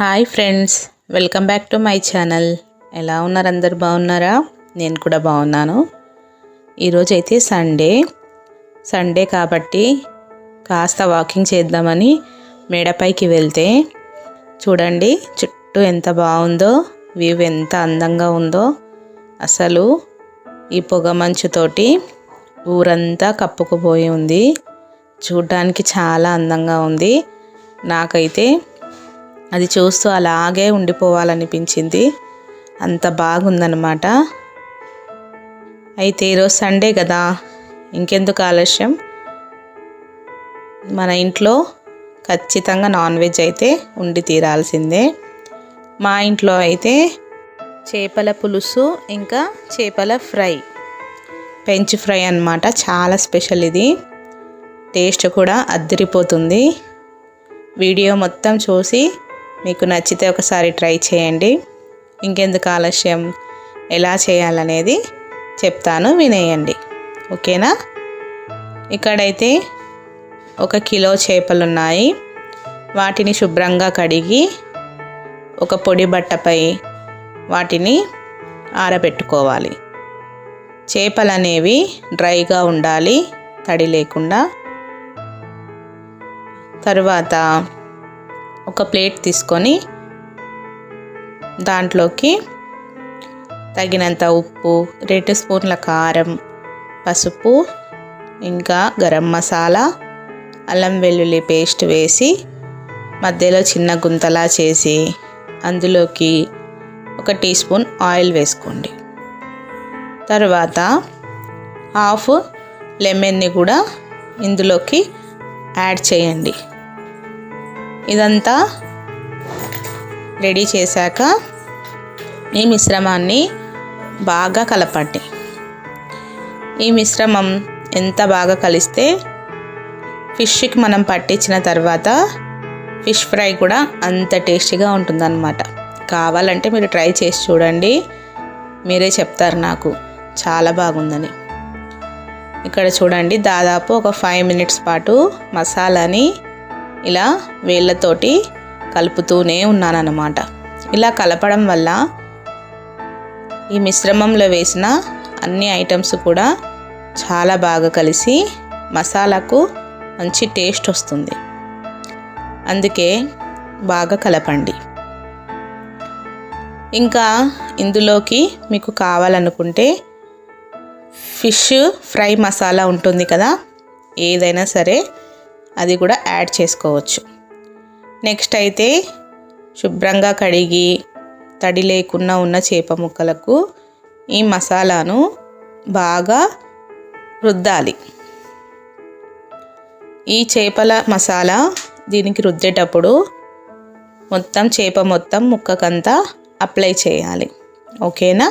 Hi friends welcome back to my channel. ఎలా ఉన్నారు అందరు? బాగున్నారా? నేను కూడా బాగున్నాను. ఈరోజు అయితే సండే. సండే కాబట్టి కాస్త వాకింగ్ చేద్దామని మేడపైకి వెళ్తే చూడండి చుట్టూ ఎంత బాగుందో వ్యూ ఎంత అందంగా ఉందో. అసలు ఈ పొగ మంచుతోటి ఊరంతా కప్పుకుపోయి ఉంది. చూడ్డానికి చాలా అందంగా ఉంది. నాకైతే అది చూస్తూ అలాగే ఉండిపోవాలనిపించింది. అంత బాగుందనమాట అయితే ఈరోజు సండే కదా ఇంకెందుకు ఆలస్యం? మన ఇంట్లో ఖచ్చితంగా నాన్ వెజ్ అయితే ఉండి తీరాల్సిందే. మా ఇంట్లో అయితే చేపల పులుసు ఇంకా చేపల ఫ్రై. పెంచ్ ఫ్రై అన్నమాట చాలా స్పెషల్ ఇది. టేస్ట్ కూడా అద్దరిపోతుంది. వీడియో మొత్తం చూసి మీకు నచ్చితే ఒకసారి ట్రై చేయండి. ఇంకెందుకు ఆలస్యం? ఎలా చేయాలనేది చెప్తాను వినేయండి. ఓకేనా? ఇక్కడైతే ఒక కిలో చేపలు ఉన్నాయి వాటిని శుభ్రంగా కడిగి ఒక పొడి బట్టపై వాటిని ఆరబెట్టుకోవాలి. చేపలు అనేవి డ్రైగా ఉండాలి తడి లేకుండా. తర్వాత ఒక ప్లేట్ తీసుకొని దాంట్లోకి తగినంత ఉప్పు రెండు స్పూన్ల కారం పసుపు ఇంకా గరం మసాలా అల్లం వెల్లుల్లి పేస్ట్ వేసి మధ్యలో చిన్న గుంతలా చేసి అందులోకి ఒక టీ స్పూన్ ఆయిల్ వేసుకోండి. తర్వాత హాఫ్ లెమన్ని కూడా ఇందులోకి యాడ్ చేయండి. ఇదంతా రెడీ చేశాక ఈ మిశ్రమాన్ని బాగా కలపండి. ఈ మిశ్రమం ఎంత బాగా కలిస్తే ఫిష్కి మనం పట్టించిన తర్వాత ఫిష్ ఫ్రై కూడా అంత టేస్టీగా ఉంటుందన్నమాట. కావాలంటే మీరు ట్రై చేసి చూడండి. మీరే చెప్తారు నాకు. చాలా బాగుందని. ఇక్కడ చూడండి దాదాపు ఒక ఫైవ్ మినిట్స్ పాటు మసాలాని ఇలా వేళ్ళతోటి కలుపుతూనే ఉన్నానన్నమాట. ఇలా కలపడం వల్ల ఈ మిశ్రమంలో వేసిన అన్ని ఐటమ్స్ కూడా చాలా బాగా కలిసి మసాలాకు మంచి టేస్ట్ వస్తుంది. అందుకే బాగా కలపండి. ఇంకా ఇందులోకి మీకు కావాలనుకుంటే ఫిష్ ఫ్రై మసాలా ఉంటుంది కదా ఏదైనా సరే అది కూడా యాడ్ చేసుకోవచ్చు. నెక్స్ట్ అయితే శుభ్రంగా కడిగి తడి లేకుండా ఉన్న చేప ముక్కలకు ఈ మసాలాను బాగా రుద్దాలి. ఈ చేపల మసాలా దీనికి రుద్దేటప్పుడు మొత్తం చేప మొత్తం ముక్కకంతా అప్లై చేయాలి. ఓకేనా?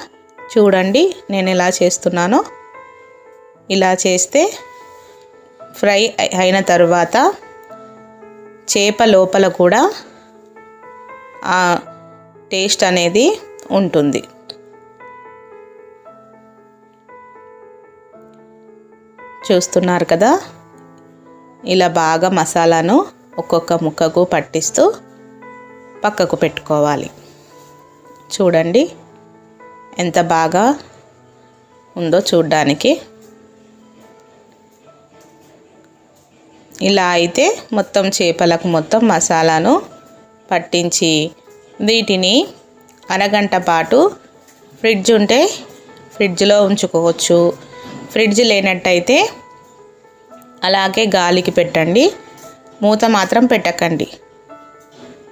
చూడండి నేను ఎలా చేస్తున్నానో. ఇలా చేస్తే ఫ్రై అయిన తర్వాత చేప లోపల కూడా ఆ టేస్ట్ అనేది ఉంటుంది. చూస్తున్నారు కదా? ఇలా బాగా మసాలాను ఒక్కొక్క ముక్కకు పట్టిస్తూ పక్కకు పెట్టుకోవాలి. చూడండి ఎంత బాగా ఉందో చూడ్డానికి. ఇలా అయితే మొత్తం చేపలకు మొత్తం మసాలాను పట్టించి వీటిని అరగంట పాటు ఫ్రిడ్జ్ ఉంటే ఫ్రిడ్జ్లో ఉంచుకోవచ్చు. ఫ్రిడ్జ్ లేనట్టయితే అలాగే గాలికి పెట్టండి. మూత మాత్రం పెట్టకండి.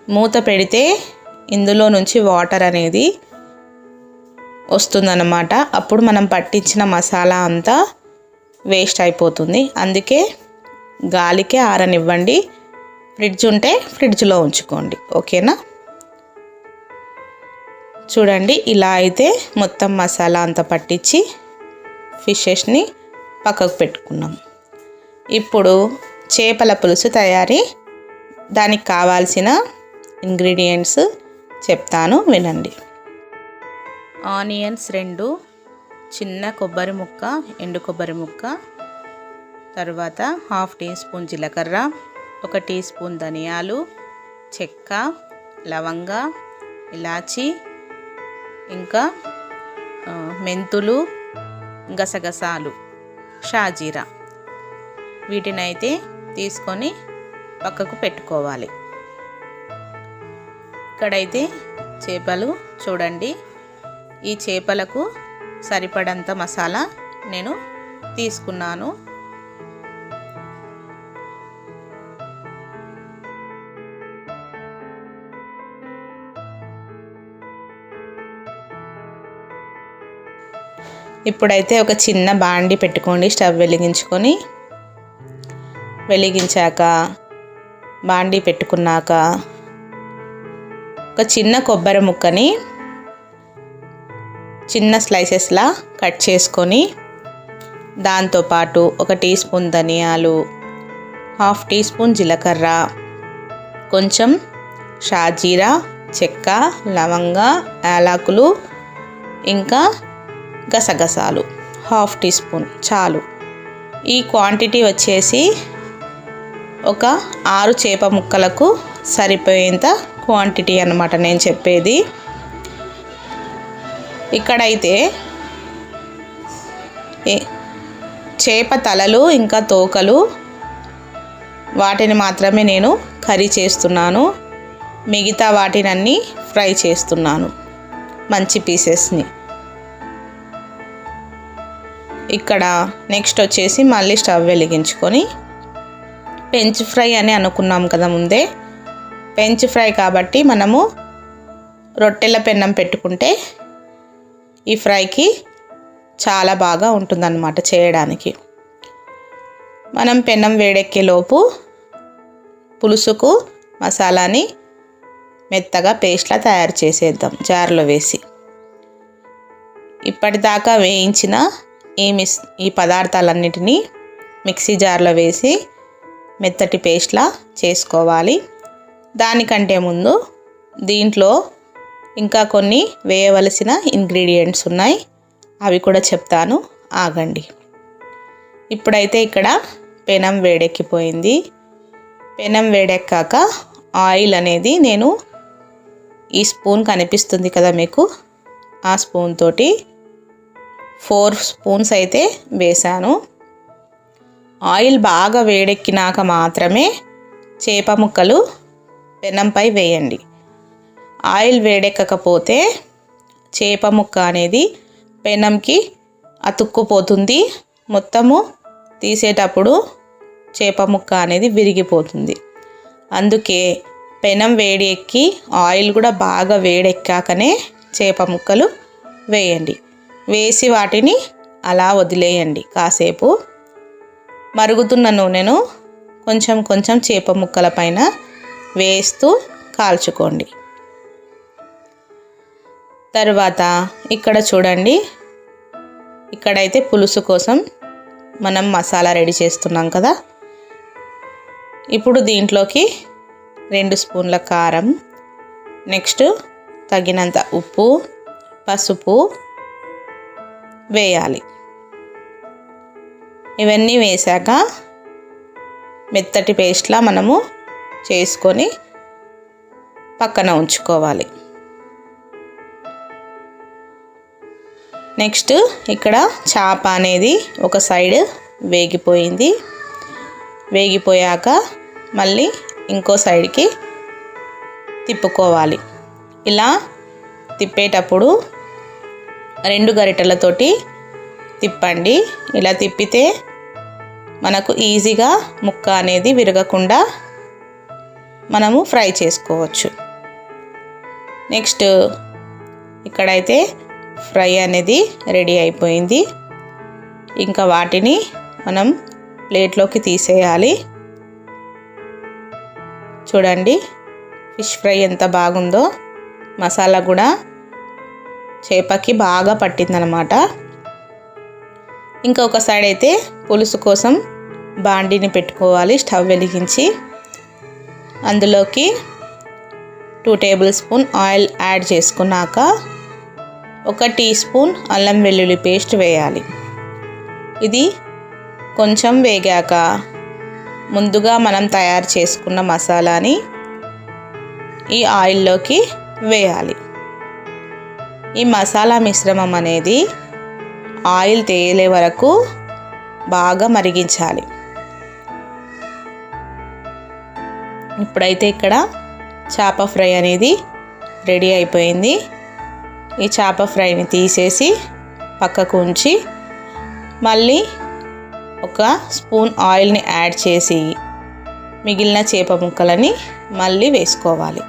మూత పెడితే ఇందులో నుంచి వాటర్ అనేది వస్తుందన్నమాట. అప్పుడు మనం పట్టించిన మసాలా అంతా వేస్ట్ అయిపోతుంది. అందుకే గాలికే ఆరనివ్వండి. ఫ్రిడ్జ్ ఉంటే ఫ్రిడ్జ్లో ఉంచుకోండి. ఓకేనా? చూడండి ఇలా అయితే మొత్తం మసాలా అంతా పట్టించి ఫిషెస్ని పక్కకు పెట్టుకున్నాం. ఇప్పుడు చేపల పులుసు తయారీ దానికి కావాల్సిన ఇంగ్రీడియంట్స్ చెప్తాను వినండి. ఆనియన్స్ రెండు చిన్న కొబ్బరి ముక్క ఎండు కొబ్బరి ముక్క తర్వాత హాఫ్ టీ స్పూన్ జీలకర్ర ఒక టీ స్పూన్ ధనియాలు చెక్క లవంగ ఇలాచి ఇంకా మెంతులు గసగసాలు షాజీరా. వీటినైతే తీసుకొని పక్కకు పెట్టుకోవాలి. ఇక్కడైతే చేపలు చూడండి. ఈ చేపలకు సరిపడంత మసాలా నేను తీసుకున్నాను. ఇప్పుడైతే ఒక చిన్న బాండి పెట్టుకోండి స్టవ్ వెలిగించుకొని. వెలిగించాక బాండి పెట్టుకున్నాక ఒక చిన్న కొబ్బరి ముక్కని చిన్న స్లైసెస్లా కట్ చేసుకొని దాంతోపాటు ఒక టీ స్పూన్ ధనియాలు హాఫ్ టీ స్పూన్ జీలకర్ర కొంచెం షాజీరా చెక్క లవంగ యాలకులు ఇంకా గసగసాలు. Half teaspoon. చాలు. ఈ క్వాంటిటీ వచ్చేసి ఒక ఆరు చేప ముక్కలకు సరిపోయేంత క్వాంటిటీ అన్నమాట నేను చెప్పేది. ఇక్కడైతే ఏ- చేప తలలు ఇంకా తోకలు వాటిని మాత్రమే నేను కర్రీ చేస్తున్నాను. మిగతా వాటినన్నీ ఫ్రై చేస్తున్నాను. మంచి పీసెస్ని. ఇక్కడ నెక్స్ట్ వచ్చేసి మళ్ళీ స్టవ్ వెలిగించుకొని పెంచ్ ఫ్రై అని అనుకున్నాం కదా ముందే. పెంచ్ ఫ్రై కాబట్టి మనము రొట్టెల పెన్నం పెట్టుకుంటే ఈ ఫ్రైకి చాలా బాగా ఉంటుందన్నమాట చేయడానికి. మనం పెన్నం వేడెక్కేలోపు పులుసుకు మసాలాని మెత్తగా పేస్ట్లా తయారు చేసేద్దాం జార్లో వేసి. ఇప్పటిదాకా వేయించిన ఈ మిస్ ఈ పదార్థాలన్నిటినీ మిక్సీ జార్లో వేసి మెత్తటి పేస్ట్లా చేసుకోవాలి. దానికంటే ముందు దీంట్లో ఇంకా కొన్ని వేయవలసిన ఇంగ్రీడియంట్స్ ఉన్నాయి. అవి కూడా చెప్తాను. ఆగండి. ఇప్పుడైతే ఇక్కడ పెనం వేడెక్కిపోయింది. పెనం వేడెక్కాక ఆయిల్ అనేది నేను ఈ స్పూన్ కనిపిస్తుంది కదా మీకు? ఆ స్పూన్ తోటి ఫోర్ స్పూన్స్ అయితే వేశాను. ఆయిల్ బాగా వేడెక్కినాక మాత్రమే చేప ముక్కలు పెనంపై వేయండి. ఆయిల్ వేడెక్కకపోతే చేప ముక్క అనేది పెనంకి అతుక్కుపోతుంది. మొత్తము తీసేటప్పుడు చేప ముక్క అనేది విరిగిపోతుంది. అందుకే పెనం వేడి ఎక్కి ఆయిల్ కూడా బాగా వేడెక్కాకనే చేప ముక్కలు వేయండి. వేసి వాటిని అలా వదిలేయండి. కాసేపు మరుగుతున్న నూనెను కొంచెం కొంచెం చేప ముక్కల పైన వేస్తూ కాల్చుకోండి. తర్వాత ఇక్కడ చూడండి. ఇక్కడైతే పులుసు కోసం మనం మసాలా రెడీ చేస్తున్నాం కదా. ఇప్పుడు దీంట్లోకి రెండు స్పూన్ల కారం నెక్స్ట్ తగినంత ఉప్పు పసుపు వేయాలి. ఇవన్నీ వేశాక మెత్తటి పేస్ట్లా మనము చేసుకొని పక్కన ఉంచుకోవాలి. నెక్స్ట్ ఇక్కడ చేప అనేది ఒక సైడ్ వేగిపోయింది. వేగిపోయాక మళ్ళీ ఇంకో సైడ్కి తిప్పుకోవాలి. ఇలా తిప్పేటప్పుడు రెండు గరిటెలతోటి తిప్పండి. ఇలా తిప్పితే మనకు ఈజీగా ముక్క అనేది విరగకుండా మనము ఫ్రై చేసుకోవచ్చు. నెక్స్ట్ ఇక్కడైతే ఫ్రై అనేది రెడీ అయిపోయింది. ఇంకా వాటిని మనం ప్లేట్లోకి తీసేయాలి. చూడండి ఫిష్ ఫ్రై ఎంత బాగుందో. మసాలా కూడా చేపకి బాగా పట్టిందనమాట. ఇంకొక సైడ్ అయితే పులుసు కోసం బాండిని పెట్టుకోవాలి స్టవ్ వెలిగించి. అందులోకి two tablespoon oil add చేసుకున్నాక ఒక టీ స్పూన్ అల్లం వెల్లుల్లి పేస్ట్ వేయాలి. ఇది కొంచెం వేగాక ముందుగా మనం తయారు చేసుకున్న మసాలాని ఈ ఆయిల్లోకి వేయాలి. ఈ మసాలా మిశ్రమం అనేది ఆయిల్ తేలే వరకు బాగా మరిగించాలి. ఇప్పుడైతే ఇక్కడ చేప ఫ్రై అనేది రెడీ అయిపోయింది. ఈ చేప ఫ్రైని తీసేసి పక్కకు ఉంచి మళ్ళీ ఒక స్పూన్ ఆయిల్ని యాడ్ చేసి మిగిలిన చేప ముక్కలని మళ్ళీ వేసుకోవాలి.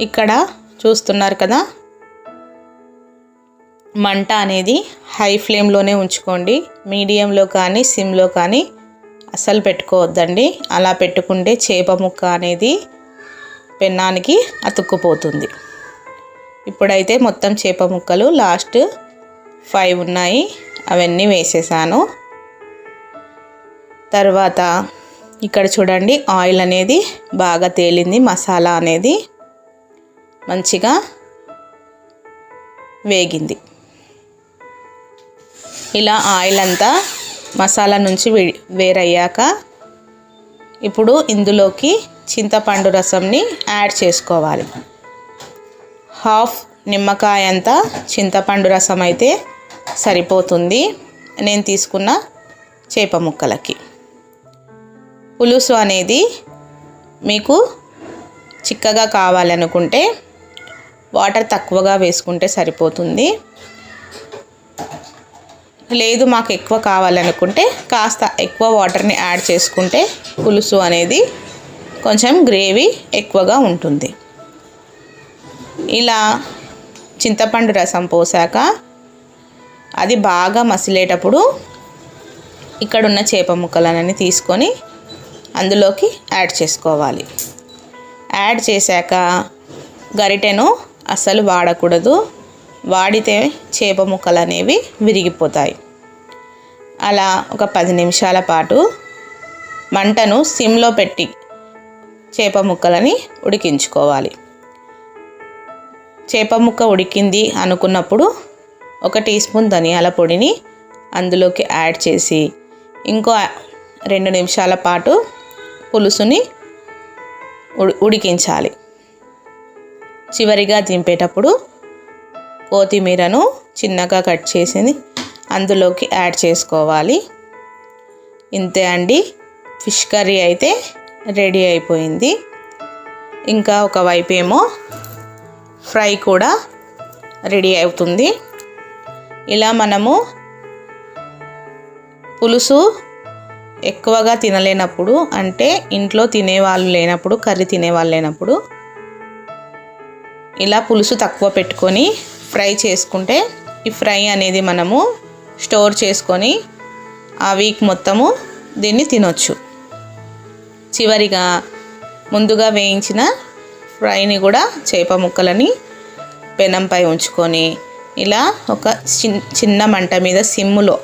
ఇక్కడ చూస్తున్నారు కదా? మంట అనేది హై ఫ్లేమ్లోనే ఉంచుకోండి. మీడియంలో కానీ సిమ్లో కానీ అసలు పెట్టుకోవద్దండి. అలా పెట్టుకుంటే చేప ముక్క అనేది పెన్నానికి అతుక్కుపోతుంది. ఇప్పుడైతే మొత్తం చేప ముక్కలు లాస్ట్ ఫైవ్ ఉన్నాయి. అవన్నీ వేసేసాను. తర్వాత ఇక్కడ చూడండి ఆయిల్ అనేది బాగా తేలింది మసాలా అనేది మంచిగా వేగింది. ఇలా ఆయిల్ అంతా మసాలా నుంచి వేరయ్యాక ఇప్పుడు ఇందులోకి చింతపండు రసంని యాడ్ చేసుకోవాలి. హాఫ్ నిమ్మకాయ అంతా చింతపండు రసం అయితే సరిపోతుంది. నేను తీసుకున్న చేప ముక్కలకి. పులుసు అనేది మీకు చిక్కగా కావాలనుకుంటే వాటర్ తక్కువగా వేసుకుంటే సరిపోతుంది. లేదు మాకు ఎక్కువ కావాలనుకుంటే కాస్త ఎక్కువ వాటర్ని యాడ్ చేసుకుంటే పులుసు అనేది కొంచెం గ్రేవీ ఎక్కువగా ఉంటుంది. ఇలా చింతపండు రసం పోసాక అది బాగా మసిలేటప్పుడు ఇక్కడున్న చేప ముక్కలనని తీసుకొని అందులోకి యాడ్ చేసుకోవాలి. యాడ్ చేశాక గరిటెను అసలు వాడకూడదు. వాడితే చేప ముక్కలు అనేవి విరిగిపోతాయి. అలా ఒక పది నిమిషాల పాటు మంటను సిమ్లో పెట్టి చేప ముక్కలని ఉడికించుకోవాలి. చేప ముక్క ఉడికింది అనుకున్నప్పుడు ఒక టీ స్పూన్ ధనియాల పొడిని అందులోకి యాడ్ చేసి ఇంకో రెండు నిమిషాల పాటు పులుసుని ఉడికించాలి. చివరిగా దింపేటప్పుడు కొత్తిమీరను చిన్నగా కట్ చేసి అందులోకి యాడ్ చేసుకోవాలి. ఇంతే అండి. ఫిష్ కర్రీ అయితే రెడీ అయిపోయింది. ఇంకా ఒకవైపు ఏమో ఫ్రై కూడా రెడీ అవుతుంది. ఇలా మనము పులుసు ఎక్కువగా తినలేనప్పుడు అంటే ఇంట్లో తినేవాళ్ళు లేనప్పుడు కర్రీ తినేవాళ్ళు లేనప్పుడు ఇలా పులుసు తక్కువ పెట్టుకొని ఫ్రై చేసుకుంటే ఈ ఫ్రై అనేది మనము స్టోర్ చేసుకొని ఆ వీక్ మొత్తము దీన్ని తినొచ్చు. చివరిగా ముందుగా వేయించిన ఫ్రైని కూడా చేప ముక్కలని పెనంపై ఉంచుకొని ఇలా ఒక చిన్న మంట మీద సిమ్ములో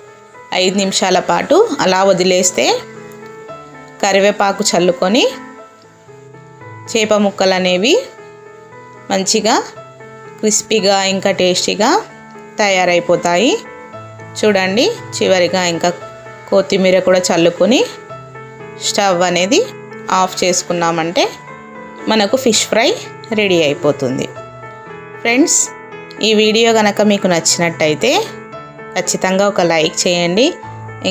ఐదు నిమిషాల పాటు అలా వదిలేస్తే కరివేపాకు చల్లుకొని చేప ముక్కలు అనేవి మంచిగా క్రిస్పీగా ఇంకా టేస్టీగా తయారైపోతాయి. చూడండి చివరిగా ఇంకా కొత్తిమీర కూడా చల్లుకొని స్టవ్ అనేది ఆఫ్ చేసుకున్నామంటే మనకు ఫిష్ ఫ్రై రెడీ అయిపోతుంది. ఫ్రెండ్స్ ఈ వీడియో కనుక మీకు నచ్చినట్టయితే ఖచ్చితంగా ఒక లైక్ చేయండి.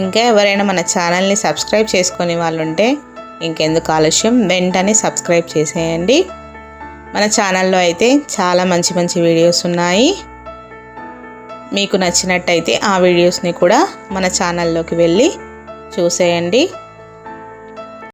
ఇంకా ఎవరైనా మన ఛానల్ని సబ్స్క్రైబ్ చేసుకునే వాళ్ళు ఉంటే ఇంకెందుకు ఆలస్యం వెంటనే సబ్స్క్రైబ్ చేసేయండి. మన ఛానల్లో అయితే చాలా మంచి మంచి వీడియోస్ ఉన్నాయి. మీకు నచ్చినట్టయితే ఆ వీడియోస్ని కూడా మన ఛానల్లోకి వెళ్ళి చూసేయండి.